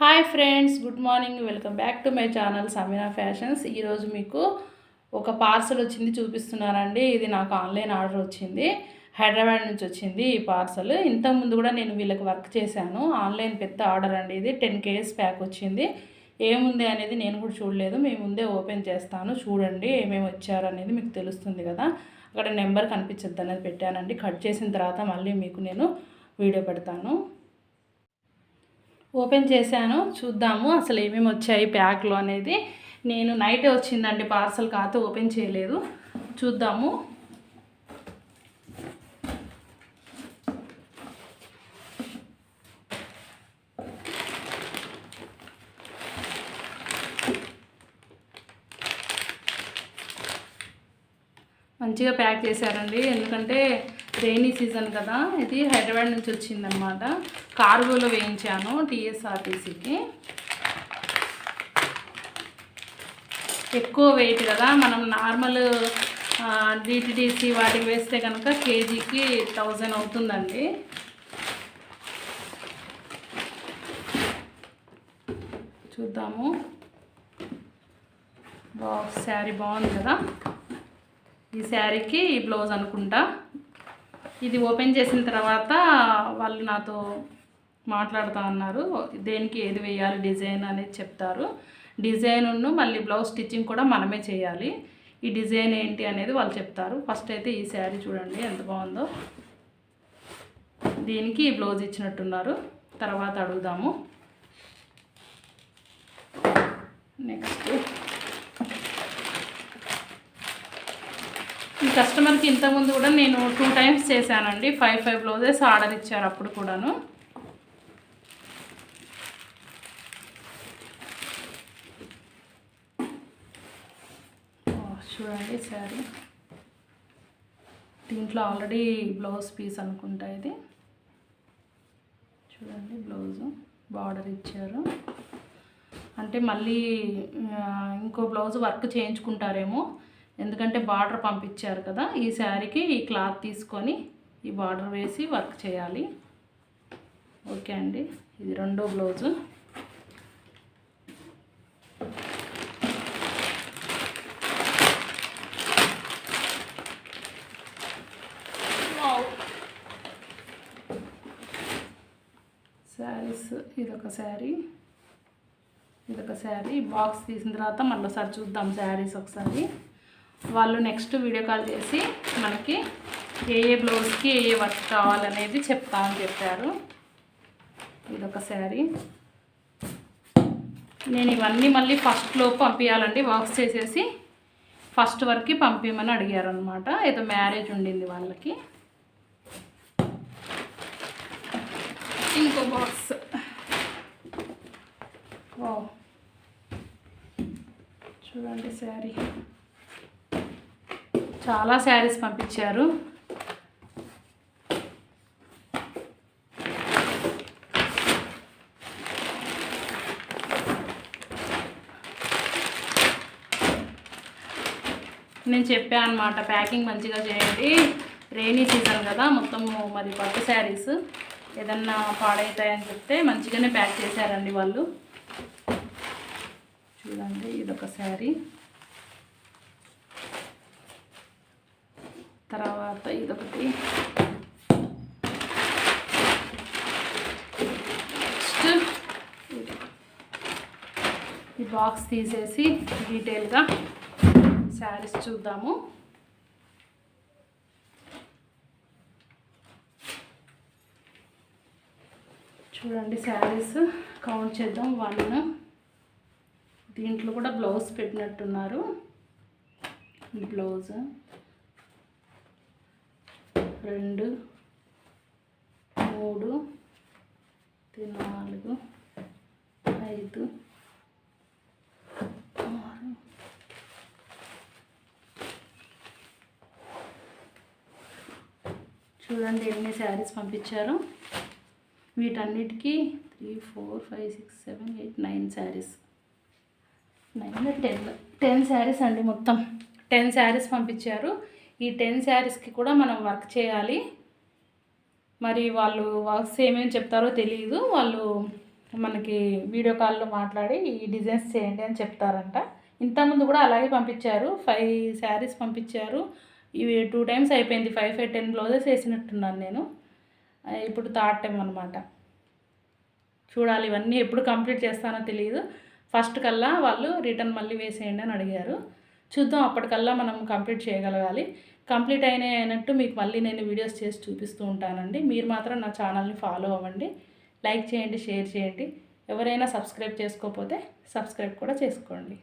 Hi friends good morning. Welcome back to my channel Sameena fashions. ఈరోజు మీకు ఒక parcel వచ్చింది చూపిస్తున్నానండి. ఇది నాకు ఆన్లైన్ ఆర్డర్ వచ్చింది. హైదరాబాద్ నుంచి వచ్చింది ఈ పార్సల్. ఇంతకుముందు కూడా నేను వీళ్ళకి వర్క్ చేశాను. ఆన్లైన్ పెద్ద ఆర్డర్ అండి ఇది. టెన్ కేజెస్ ప్యాక్ వచ్చింది. ఏముంది అనేది నేను కూడా చూడలేదు. మేము ముందే ఓపెన్ చేస్తాను. చూడండి ఏమేమి వచ్చారు అనేది మీకు తెలుస్తుంది కదా. అక్కడ నెంబర్ కనిపించద్దు అనేది పెట్టానండి. కట్ చేసిన తర్వాత మళ్ళీ మీకు నేను వీడియో పెడతాను. ఓపెన్ చేశాను. చూద్దాము అసలు ఏమేమి వచ్చాయి ప్యాక్లో అనేది. నేను నైటే వచ్చిందండి పార్సల్ కాతో ఓపెన్ చేయలేదు. చూద్దాము. మంచిగా ప్యాక్ చేశారండి. ఎందుకంటే రైనీ సీజన్ కదా ఇది హైదరాబాద్ నుంచి వచ్చిందనమాట కార్గోలో వేయించాను టీఎస్ఆర్టీసీకి. ఎక్కువ వెయిట్ కదా మనం నార్మల్ డిటిడిసి వాటికి వేస్తే కనుక కేజీకి థౌజండ్ అవుతుందండి. చూద్దాము. బా శారీ బాగుంది కదా. ఈ శారీకి ఈ బ్లౌజ్ అనుకుంటా. ఇది ఓపెన్ చేసిన తర్వాత వాళ్ళు నాతో మాట్లాడుతూ ఉన్నారు దేనికి ఏది వేయాలి డిజైన్ అనేది చెప్తారు. డిజైన్ను మళ్ళీ బ్లౌజ్ స్టిచ్చింగ్ కూడా మనమే చేయాలి. ఈ డిజైన్ ఏంటి అనేది వాళ్ళు చెప్తారు. ఫస్ట్ అయితే ఈ శారీ చూడండి ఎంత బాగుందో. దీనికి ఈ బ్లౌజ్ ఇచ్చినట్టున్నారు. తర్వాత అడుగుదాము. నెక్స్ట్ ఈ కస్టమర్కి ఇంతకుముందు కూడా నేను టూ టైమ్స్ చేశానండి. ఫైవ్ ఫైవ్ బ్లౌజెస్ ఆర్డర్ ఇచ్చారు అప్పుడు కూడాను. చూడండి శారీ దీంట్లో ఆల్రెడీ బ్లౌజ్ పీస్ అనుకుంటా ఇది. చూడండి బ్లౌజు బార్డర్ ఇచ్చారు. అంటే మళ్ళీ ఇంకో బ్లౌజ్ వర్క్ చేయించుకుంటారేమో. ఎందుకంటే బార్డర్ పంపించారు కదా ఈ శారీకి ఈ క్లాత్ తీసుకొని ఈ బార్డర్ వేసి వర్క్ చేయాలి. ఓకే అండి ఇది రెండో బ్లౌజు. శారీస్ ఇదొక శారీ. ఇదొక శారీ. బాక్స్ తీసిన తర్వాత మళ్ళీ ఒకసారి చూద్దాం శారీస్ ఒకసారి. వాళ్ళు నెక్స్ట్ వీడియో కాల్ చేసి మనకి ఏ ఏ బ్లౌజ్కి ఏ ఏ వర్క్ కావాలనేది చెప్తా అని చెప్పారు. ఇదొక శారీ నేను ఇవన్నీ మళ్ళీ ఫస్ట్లో పంపించాలండి బాక్స్ చేసేసి ఫస్ట్ వరకు పంపించమని అడిగారు అనమాట ఏదో మ్యారేజ్ ఉండింది వాళ్ళకి. ఇంకో బాక్స్ ఓ చూడండి శారీ చాలా శారీస్ పంపించారు. నేను చెప్పాను అనమాట ప్యాకింగ్ మంచిగా చేయండి. రైనీ సీజన్ కదా మొత్తము మరి పట్టు శారీస్ ఏదన్నా పాడవుతాయని చెప్తే మంచిగానే ప్యాక్ చేశారండి వాళ్ళు. చూడండి ఇదొక శారీ. తర్వాత ఇదొకటి. నెక్స్ట్ ఈ బాక్స్ తీసేసి డీటెయిల్గా శారీస్ చూద్దాము. చూడండి శారీస్ కౌంట్ చేద్దాం. వన్ దీంట్లో కూడా బ్లౌజ్ పెట్టినట్టున్నారు. బ్లౌజ్ రెండు మూడు నాలుగు ఐదు ఆరు. చూడండి ఎన్ని శారీస్ పంపించారు. వీటన్నిటికీ three four five six seven eight nine saris. Nine ten ten saris అండి మొత్తం. టెన్ శారీస్ పంపించారు. ఈ టెన్ శారీస్కి కూడా మనం వర్క్ చేయాలి. మరి వాళ్ళు వర్క్స్ ఏమేమి చెప్తారో తెలియదు వాళ్ళు మనకి వీడియో కాల్లో మాట్లాడి ఈ డిజైన్స్ చేయండి అని చెప్తారంట. ఇంతకుముందు కూడా అలాగే పంపించారు. ఫైవ్ శారీస్ పంపించారు. ఇవి టూ టైమ్స్ అయిపోయింది. ఫైవ్ ఫైవ్ టెన్ బ్లౌజెస్ వేసినట్టున్నాను నేను. ఇప్పుడు థర్డ్ టైం అనమాట చూడాలి ఇవన్నీ ఎప్పుడు కంప్లీట్ చేస్తానో తెలియదు ఫస్ట్ కల్లా వాళ్ళు రిటర్న్ మళ్ళీ వేసేయండి అని అడిగారు. చూద్దాం అప్పటికల్లా మనం కంప్లీట్ చేయగలగాలి. కంప్లీట్ అయిన అయినట్టు మీకు మళ్ళీ నేను వీడియోస్ చేసి చూపిస్తూ ఉంటానండి. మీరు మాత్రం నా ఛానల్ని ఫాలో అవ్వండి. లైక్ చేయండి షేర్ చేయండి. ఎవరైనా సబ్స్క్రైబ్ చేసుకోకపోతే సబ్స్క్రైబ్ కూడా చేసుకోండి.